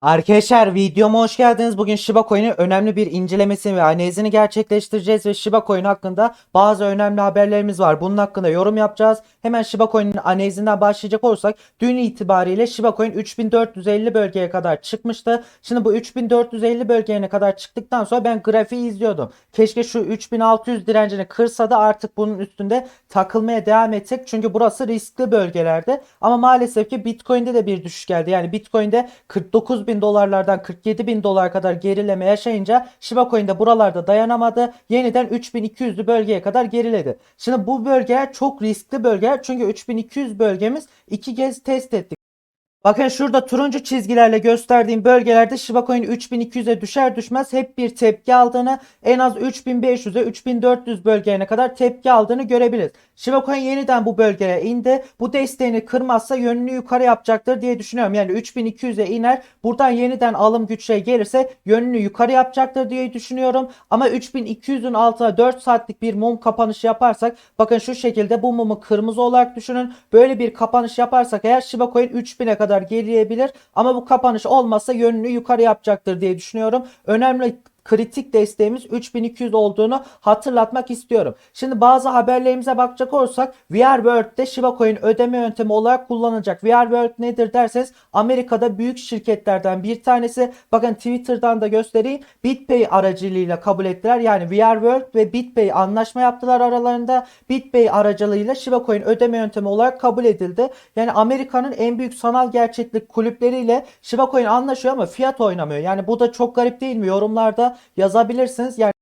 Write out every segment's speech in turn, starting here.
Arkadaşlar videoma hoş geldiniz. Bugün Shiba Coin'in önemli bir incelemesini ve analizini gerçekleştireceğiz ve Shiba Coin hakkında bazı önemli haberlerimiz var. Bunun hakkında yorum yapacağız. Hemen Shiba Coin'in analizinden başlayacak olursak dün itibariyle Shiba Coin 3450 bölgeye kadar çıkmıştı. Şimdi bu 3450 bölgeye kadar çıktıktan sonra ben grafiği izliyordum. Keşke şu 3600 direncini kırsa da artık bunun üstünde takılmaya devam etsek. Çünkü burası riskli bölgelerde. Ama maalesef ki Bitcoin'de de bir düşüş geldi. Yani Bitcoin'de 49 bin dolarlardan 47 bin dolar kadar gerileme yaşayınca Shiba Coin de buralarda dayanamadı. Yeniden 3200'lü bölgeye kadar geriledi. Şimdi bu bölgeler çok riskli bölgeler. Çünkü 3200 bölgemiz iki kez test ettik. Bakın şurada turuncu çizgilerle gösterdiğim bölgelerde Shiba Coin 3200'e düşer düşmez hep bir tepki aldığını en az 3500'e 3400 bölgelerine kadar tepki aldığını görebiliriz. Shiba Coin yeniden bu bölgeye indi. Bu desteğini kırmazsa yönünü yukarı yapacaktır diye düşünüyorum. Yani 3200'e iner. Buradan yeniden alım güçleri gelirse yönünü yukarı yapacaktır diye düşünüyorum. Ama 3200'ün altına 4 saatlik bir mum kapanışı yaparsak bakın şu şekilde bu mumu kırmızı olarak düşünün. Böyle bir kapanış yaparsak eğer Shiba Coin 3000'e kadar gerileyebilir. Ama bu kapanış olmazsa yönünü yukarı yapacaktır diye düşünüyorum. Önemli kritik desteğimiz 3200 olduğunu hatırlatmak istiyorum. Şimdi bazı haberlerimize bakacak olursak VR World'de Shiba Coin ödeme yöntemi olarak kullanılacak. VR World nedir derseniz Amerika'da büyük şirketlerden bir tanesi. Bakın Twitter'dan da göstereyim. BitPay aracılığıyla kabul ettiler. Yani VR World ve BitPay anlaşma yaptılar aralarında. BitPay aracılığıyla Shiba Coin ödeme yöntemi olarak kabul edildi. Yani Amerika'nın en büyük sanal gerçeklik kulüpleriyle Shiba Coin anlaşıyor ama fiyat oynamıyor. Yani bu da çok garip değil mi? Yorumlarda yazabilirsiniz. Yani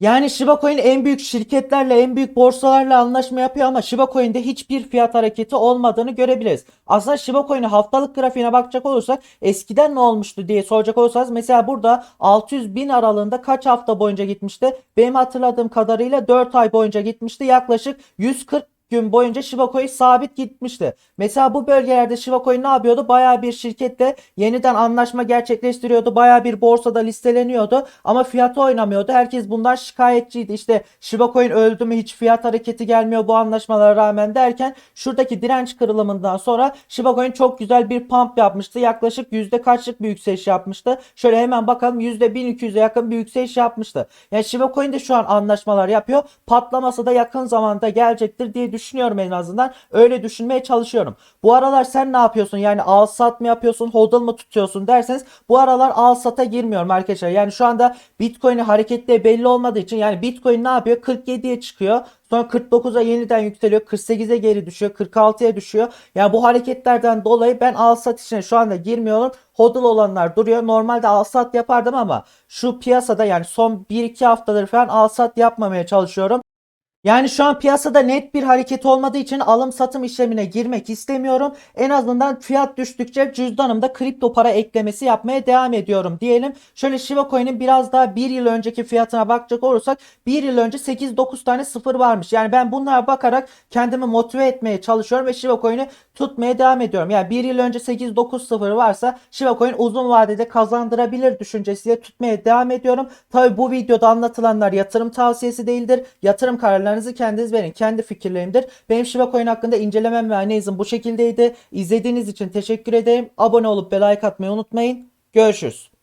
yani Shiba Coin en büyük şirketlerle, en büyük borsalarla anlaşma yapıyor ama Shiba Coin'de hiçbir fiyat hareketi olmadığını görebiliriz. Aslında Shiba Coin'in haftalık grafiğine bakacak olursak eskiden ne olmuştu diye soracak olursanız mesela burada 600 bin aralığında kaç hafta boyunca gitmişti? Benim hatırladığım kadarıyla 4 ay boyunca gitmişti. Yaklaşık 140 gün boyunca Shiba Coin sabit gitmişti. Mesela bu bölgelerde Shiba Coin ne yapıyordu? Bayağı bir şirketle yeniden anlaşma gerçekleştiriyordu. Bayağı bir borsada listeleniyordu. Ama fiyatı oynamıyordu. Herkes bundan şikayetçiydi. İşte Shiba Coin öldü mü hiç fiyat hareketi gelmiyor bu anlaşmalara rağmen derken şuradaki direnç kırılımından sonra Shiba Coin çok güzel bir pump yapmıştı. Yaklaşık yüzde kaçlık bir yükseliş yapmıştı. Şöyle hemen bakalım yüzde 1200'e yakın bir yükseliş yapmıştı. Yani Shiba Coin de şu an anlaşmalar yapıyor. Patlaması da yakın zamanda gelecektir diye düşünüyorum en azından. Öyle düşünmeye çalışıyorum. Bu aralar sen ne yapıyorsun? Yani al sat mı yapıyorsun? Hodl mı tutuyorsun derseniz bu aralar al sata girmiyorum arkadaşlar. Yani şu anda Bitcoin'in hareketleri belli olmadığı için yani Bitcoin ne yapıyor? 47'ye çıkıyor. Sonra 49'a yeniden yükseliyor. 48'e geri düşüyor. 46'ya düşüyor. Yani bu hareketlerden dolayı ben al sat içine şu anda girmiyorum. Hodl olanlar duruyor. Normalde al sat yapardım ama şu piyasada yani son 1-2 haftadır falan al sat yapmamaya çalışıyorum. Yani şu an piyasada net bir hareket olmadığı için alım satım işlemine girmek istemiyorum. En azından fiyat düştükçe cüzdanımda kripto para eklemesi yapmaya devam ediyorum diyelim. Şöyle Shiba Coin'in biraz daha bir yıl önceki fiyatına bakacak olursak bir yıl önce 8-9 tane sıfır varmış. Yani ben bunlara bakarak kendimi motive etmeye çalışıyorum ve Shiba Coin'i tutmaya devam ediyorum. Yani bir yıl önce 8-9 sıfır varsa Shiba Coin uzun vadede kazandırabilir düşüncesiyle tutmaya devam ediyorum. Tabi bu videoda anlatılanlar yatırım tavsiyesi değildir. Yatırım kararlarınızı kendiniz verin. Kendi fikirlerimdir. Benim Shiba Coin hakkında incelemem ve analizim bu şekildeydi. İzlediğiniz için teşekkür ederim. Abone olup ve like atmayı unutmayın. Görüşürüz.